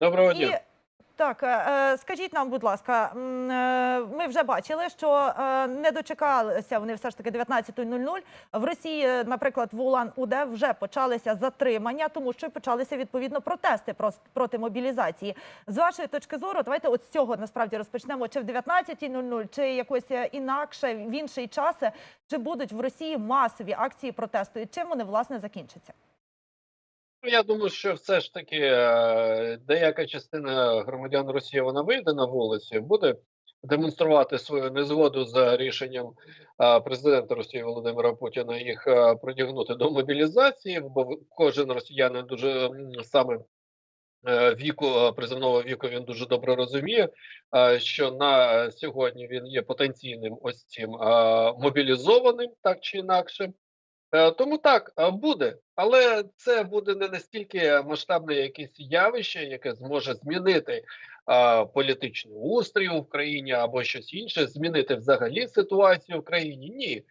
Доброго І так, е, е, скажіть нам, будь ласка, е, ми вже бачили, що не дочекалися вони все ж таки 19.00. В Росії, наприклад, в Улан-Удэ вже почалися затримання, тому що почалися відповідно протести проти мобілізації. З вашої точки зору, давайте от з цього насправді розпочнемо. Чи в 19.00, чи якось інакше в інший час, чи будуть в Росії масові акції протесту, і чим вони власне закінчаться? Ну, Я думаю, що все ж таки е, деяка частина громадян Росії вона вийде на вулиці, буде демонструвати свою незгоду за рішенням е, президента Росії Володимира Путіна їх е, притягнути до мобілізації, бо кожен росіянин дуже саме віку призовного віку він дуже добре розуміє, що на сьогодні він є потенційним ось цим мобілізованим, так чи інакше. Е, Тому так е, буде, але це буде не настільки масштабне якесь явище, яке зможе змінити е, політичний устрій в країні або щось інше, змінити взагалі ситуацію в країні. Ні.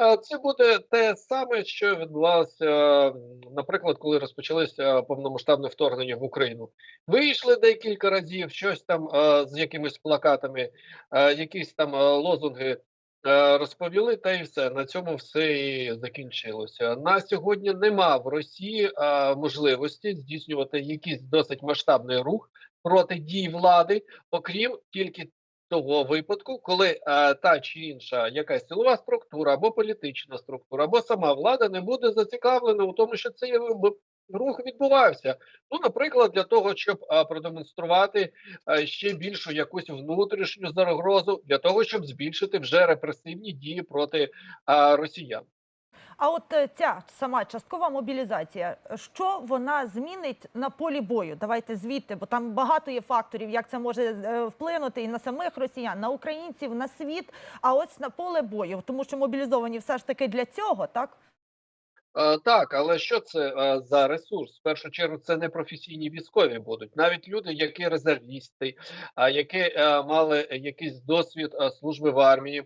Е, Це буде те саме, що відбувалося, наприклад, коли розпочалося повномасштабне вторгнення в Україну. Вийшли декілька разів, щось там е, з якимись плакатами, е, якісь там лозунги Розповіли, та й все на цьому все і закінчилося. На сьогодні нема в Росії е, можливості здійснювати якийсь досить масштабний рух проти дій влади, окрім тільки того випадку, коли е, та чи інша якась силова структура або політична структура, або сама влада не буде зацікавлена у тому, що цей в- рух відбувався. Ну, наприклад, для того, щоб продемонструвати ще більшу якусь внутрішню загрозу для того, щоб збільшити вже репресивні дії проти росіян. А от е, ця сама часткова мобілізація, що вона змінить на полі бою? Давайте звідти, бо там багато є факторів, як це може е, вплинути і на самих росіян, на українців, на світ. А ось на поле бою, тому що мобілізовані все ж таки для цього, так? Е, так, але що це е, за ресурс? В першу чергу це не професійні військові будуть, навіть люди, які резервісти, які е, мали якийсь досвід служби в армії.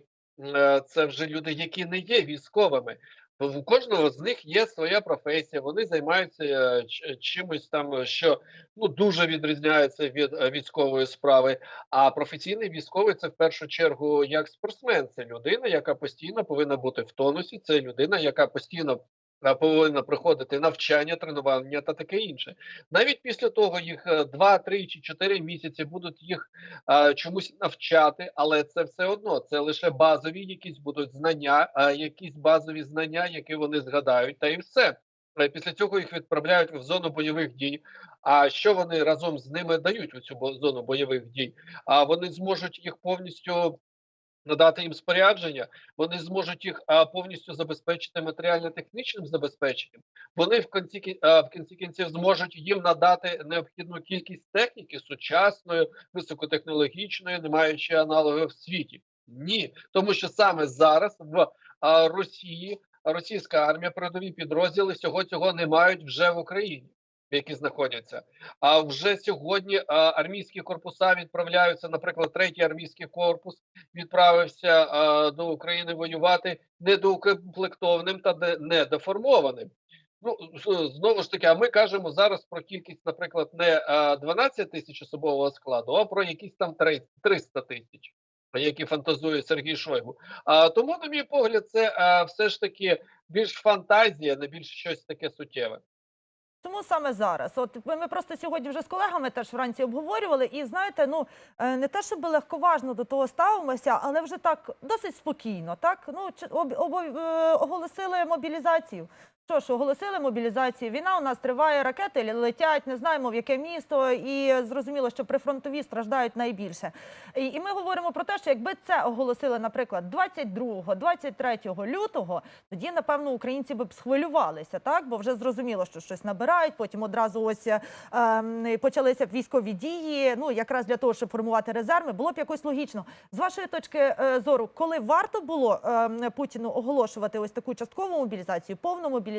Це вже люди, які не є військовими. У кожного з них є своя професія. Вони займаються чимось там, що ну дуже відрізняється від військової справи. А професійний військовий це в першу чергу як спортсмен. Це людина, яка постійно повинна бути в тонусі. Це людина, яка постійно повинна проходити навчання, тренування та таке інше. Навіть після того їх 2, 3 чи 4 місяці будуть їх е, чомусь навчати, але це все одно це лише базові якісь будуть знання, е, якісь базові знання, які вони згадають, та і все. Е, Після цього їх відправляють в зону бойових дій. А що вони разом з ними дають у цю зону бойових дій? А вони зможуть їх повністю надати їм спорядження, вони зможуть їх повністю забезпечити матеріально-технічним забезпеченням. Вони в кінці кі- а, в кінці кінців зможуть їм надати необхідну кількість техніки сучасної, високотехнологічної, не маючи аналогів в світі. Ні, тому що саме зараз в Росії російська армія, передові підрозділи всього цього не мають вже в Україні, які знаходяться. А вже сьогодні армійські корпуса відправляються, наприклад, третій армійський корпус відправився а, до України воювати недоукомплектованим та недоформованим. Ну знову ж таки, а ми кажемо зараз про кількість, наприклад, не а, 12 тисяч особового складу, а про якісь там 300 300 тисяч, які фантазує Сергій Шойгу. А тому, на мій погляд, це а, все ж таки більш фантазія, не більш щось таке суттєве. Тому саме зараз, от ми просто сьогодні вже з колегами теж вранці обговорювали, і знаєте, ну е, не те, щоб легковажно до того ставимося, але вже так досить спокійно. Так ну чи- об, е, оголосили мобілізацію. Що ж, оголосили мобілізацію. Війна у нас триває, ракети летять, не знаємо в яке місто, і зрозуміло, що прифронтові страждають найбільше. І, ми говоримо про те, що якби це оголосили, наприклад, 22-23 лютого, тоді напевно українці би б схвилювалися, так бо вже зрозуміло, що щось набирають. Потім одразу ось е, ем, почалися б військові дії. Ну якраз для того, щоб формувати резерви, було б якось логічно. З вашої точки е, зору, коли варто було ем, Путіну оголошувати ось таку часткову мобілізацію, повну мобілізацію,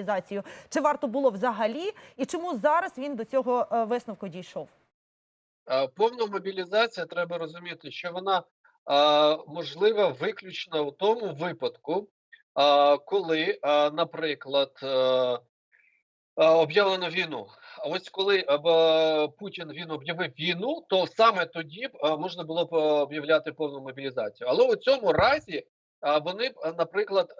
чи варто було взагалі, і чому зараз він до цього е, висновку дійшов? Е, Повна мобілізація треба розуміти, що вона е, можлива виключно в тому випадку, коли, наприклад, об'явлено війну. А ось коли Путін він об'явив війну, то саме тоді б можна було б об'являти повну мобілізацію. Але у цьому разі вони б, наприклад,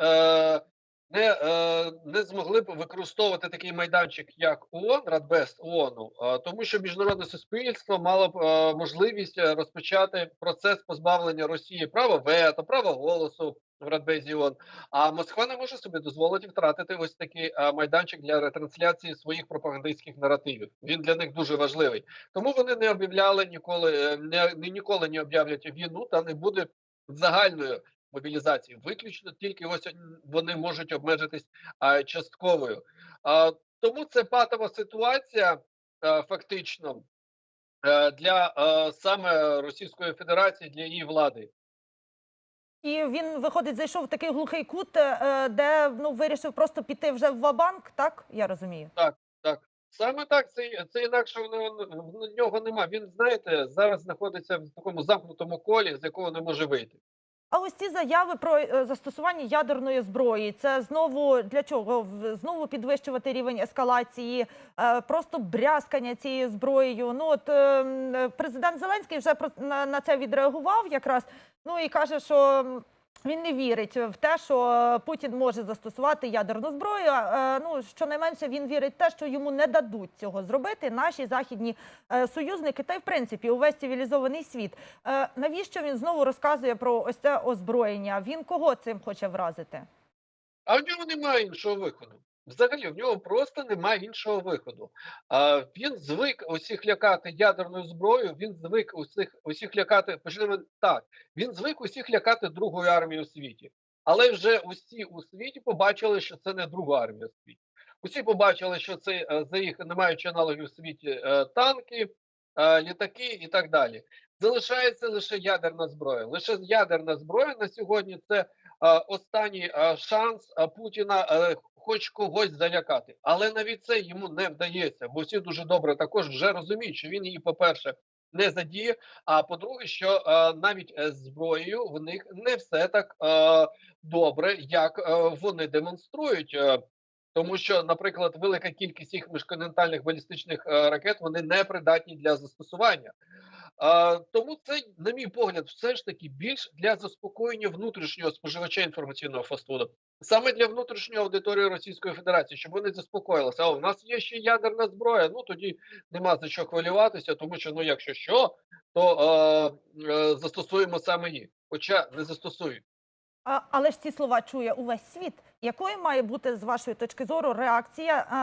не, е, не змогли б використовувати такий майданчик, як ООН, Радбез ООНу, е, тому що міжнародне суспільство мало б е, можливість е, розпочати процес позбавлення Росії права вето, права голосу в Радбезі ООН. А Москва не може собі дозволити втратити ось такий е, майданчик для ретрансляції своїх пропагандистських наративів. Він для них дуже важливий. Тому вони не об'являли ніколи, е, не, не ніколи не об'являть війну та не буде загальної мобілізації. Виключно тільки ось вони можуть обмежитись а, частковою. А, тому це патова ситуація, е, фактично. е, Для е, саме Російської Федерації для її влади, І він виходить, зайшов в такий глухий кут, е, де ну вирішив просто піти вже в ва-банк, так я розумію. Так, саме так, це, це інакше в нього нема. Він, знаєте, зараз знаходиться в такому замкнутому колі, з якого не може вийти. А ось ці заяви про е, застосування ядерної зброї, це знову для чого? Знову підвищувати рівень ескалації, е, просто брязкання цією зброєю. Ну от е, м, е, президент Зеленський вже на, це відреагував якраз. Ну і каже, що він не вірить в те, що Путін може застосувати ядерну зброю. Е, Ну щонайменше він вірить в те, що йому не дадуть цього зробити наші західні е, союзники, та й в принципі увесь цивілізований світ. Е, Навіщо він знову розказує про ось це озброєння? Він кого цим хоче вразити? А в нього немає іншого виходу. Взагалі, в нього просто немає іншого виходу. А, він звик усіх лякати ядерною зброєю, він звик усіх, усіх лякати, почнемо так, він звик усіх лякати Другою армією у світі. Але вже усі у світі побачили, що це не друга армія у світі. Усі побачили, що це е, за їх не маючи аналогів у світі е, танки, е, літаки і так далі. Залишається лише ядерна зброя. Лише ядерна зброя на сьогодні це останній шанс Путіна хоч когось залякати. Але навіть це йому не вдається, бо всі дуже добре також вже розуміють, що він її, по-перше, не задіє. А по-друге, що е, навіть е, зброєю в них не все так е, добре, як е, вони демонструють. Тому що, наприклад, велика кількість їх міжконтинентальних балістичних е, ракет вони не придатні для застосування. Тому це, на мій погляд, все ж таки більш для заспокоєння внутрішнього споживача інформаційного фастфуду. Саме для внутрішньої аудиторії Російської Федерації, щоб вони заспокоїлися. А у нас є ще ядерна зброя. Ну тоді нема за що хвилюватися, тому що ну, якщо що, то е, е, застосуємо саме її. Хоча не застосують. А, але ж ці слова чує увесь світ. Якою має бути з вашої точки зору реакція? Е,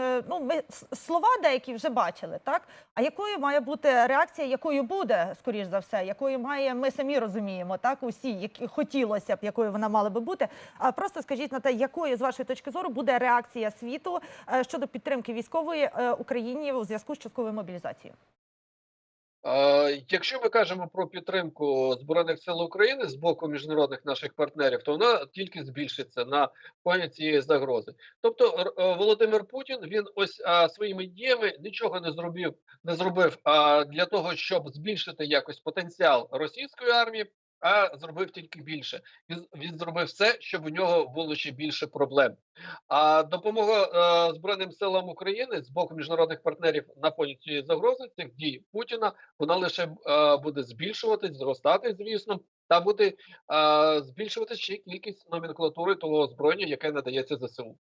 е, ну, ми слова деякі вже бачили, так? А якою має бути реакція, якою буде, скоріш за все, якою має, ми самі розуміємо, так, усі, які хотілося б, якою вона мала би бути. А просто скажіть на те, якою з вашої точки зору буде реакція світу е, щодо підтримки військової е, Україні у зв'язку з частковою мобілізацією? Якщо ми кажемо про підтримку збройних сил України з боку міжнародних наших партнерів, то вона тільки збільшиться на фоні цієї загрози. Тобто, е, Володимир Путін він ось а, своїми діями нічого не зробив, не зробив а, для того, щоб збільшити якось потенціал російської армії. А зробив тільки більше. Він, він зробив все, щоб у нього було ще більше проблем. А допомога е, Збройним силам України з боку міжнародних партнерів на фоні цієї загрози цих дій Путіна вона лише е, буде збільшуватись, зростати, звісно, та буде е, збільшувати ще кількість номенклатури того озброєння, яке надається ЗСУ.